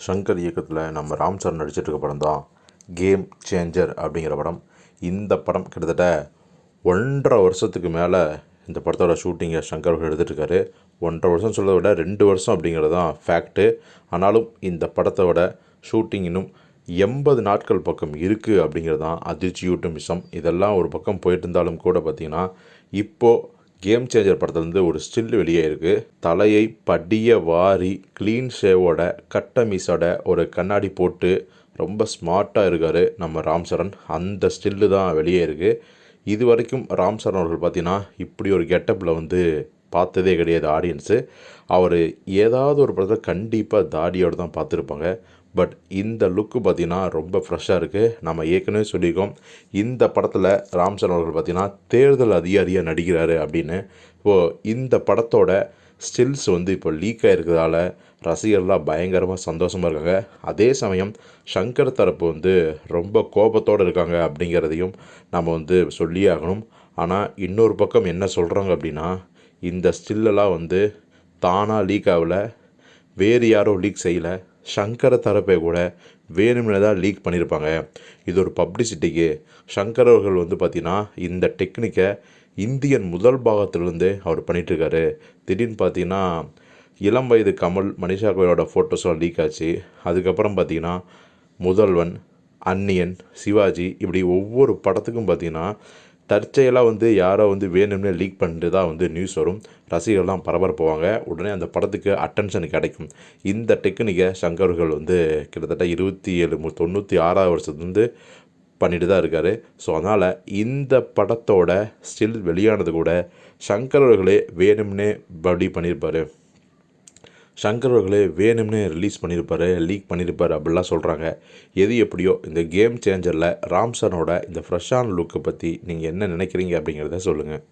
ஷங்கர் இயக்கத்தில் நம்ம ராம் சரண் நடிச்சிட்டு இருக்க படம் தான் கேம் சேஞ்சர் அப்படிங்கிற படம். இந்த படம் கிட்டத்தட்ட ஒன்றரை வருஷத்துக்கு மேலே இந்த படத்தோட ஷூட்டிங்கை ஷங்கர் அவர்கள் எடுத்துகிட்ருக்காரு ஒன்றரை வருஷம் சொல்கிறத விட ரெண்டு வருஷம் அப்படிங்கிறது தான் ஃபேக்ட்டு ஆனாலும் இந்த படத்தோட ஷூட்டிங் இன்னும் எண்பது நாட்கள் பக்கம் இருக்குது அப்படிங்கிறது தான் அதிர்ச்சியூட்டும் விஷயம் இதெல்லாம் ஒரு பக்கம் போயிட்டு இருந்தாலும் கூட பார்த்திங்கன்னா இப்போது கேம் சேஞ்சர் படத்துலேருந்து ஒரு ஸ்டில் வெளியே இருக்குது தலையை படிய வாரி க்ளீன் ஷேவோட கட்ட மீஸோட ஒரு கண்ணாடி போட்டு ரொம்ப ஸ்மார்ட்டாக இருக்கார் நம்ம ராம் சரண். அந்த ஸ்டில்லு தான் வெளியே இருக்குது இது வரைக்கும் ராம் சரண் அவர்கள் பார்த்தீங்கன்னா இப்படி ஒரு கெட்டப்பில் வந்து பார்த்ததே கிடையாது ஆடியன்ஸு அவர் ஏதாவது ஒரு படத்தில் கண்டிப்பாக தாடியோடு தான் பார்த்துருப்பாங்க. பட் இந்த லுக்கு பார்த்தீங்கன்னா ரொம்ப ஃப்ரெஷ்ஷாக இருக்குது நம்ம ஏற்கனவே சொல்லியிருக்கோம். இந்த படத்தில் ராம் சரண் அவர்கள் பார்த்தீங்கன்னா தேர்தல் அதிகாரியாக நடிக்கிறாரு அப்படின்னு. இப்போது இந்த படத்தோட ஸ்டில்ஸ் வந்து இப்போ லீக் ஆகிருக்கிறதால ரசிகர்லாம் பயங்கரமாக சந்தோஷமாக இருக்காங்க. அதே சமயம் ஷங்கர் தரப்பு வந்து ரொம்ப கோபத்தோடு இருக்காங்க அப்படிங்கிறதையும் நம்ம வந்து சொல்லியே ஆகணும். ஆனால் இன்னொரு பக்கம் என்ன சொல்கிறாங்க அப்படின்னா இந்த ஸ்டில்லெல்லாம் வந்து தானாக லீக் ஆகல. வேறு யாரும் லீக் செய்யலை. ஷங்கரை தரப்பை கூட வேணும்னு தான் லீக் பண்ணியிருப்பாங்க இது ஒரு பப்ளிசிட்டிக்கு ஷங்கர் அவர்கள் வந்து பார்த்திங்கன்னா இந்த டெக்னிக்கை இந்தியன் முதல் பாகத்திலேருந்து அவர் பண்ணிகிட்ருக்காரு திடீர்னு பார்த்தீங்கன்னா இளம் வயது கமல் மனிஷா கோயிலோட ஃபோட்டோஸ்லாம் லீக் ஆச்சு. அதுக்கப்புறம் பார்த்தீங்கன்னா முதல்வன் அன்னியன் சிவாஜி இப்படி ஒவ்வொரு படத்துக்கும் பார்த்தீங்கன்னா தற்செயலாக வந்து யாரோ வந்து வேணும்னே லீக் பண்ணிட்டு தான் வந்து நியூஸ் வரும். ரசிகர்லாம் பரபரப்புவாங்க. உடனே அந்த படத்துக்கு அட்டென்ஷன் கிடைக்கும். இந்த டெக்னிக்கை சங்கர்கள் வந்து கிட்டத்தட்ட இருபத்தி ஏழு மு- தொண்ணூற்றி ஆறாவது வருஷத்துலேருந்து பண்ணிட்டு தான் இருக்கார். ஸோ அதனால் இந்த படத்தோட ஸ்டில் வெளியானது கூட சங்கர் அவர்களே வேணும்னே படி பண்ணியிருப்பார். சங்கர் அவர்களே வேணும்னே ரிலீஸ் பண்ணியிருப்பார் லீக் பண்ணியிருப்பார் அப்படிலாம் சொல்கிறாங்க எது எப்படியோ இந்த கேம் சேஞ்சரில் ராம்சனோட இந்த ஃப்ரெஷ்ஷான லுக்கை பற்றி நீங்கள் என்ன நினைக்கிறீங்க அப்படிங்கிறத சொல்லுங்கள்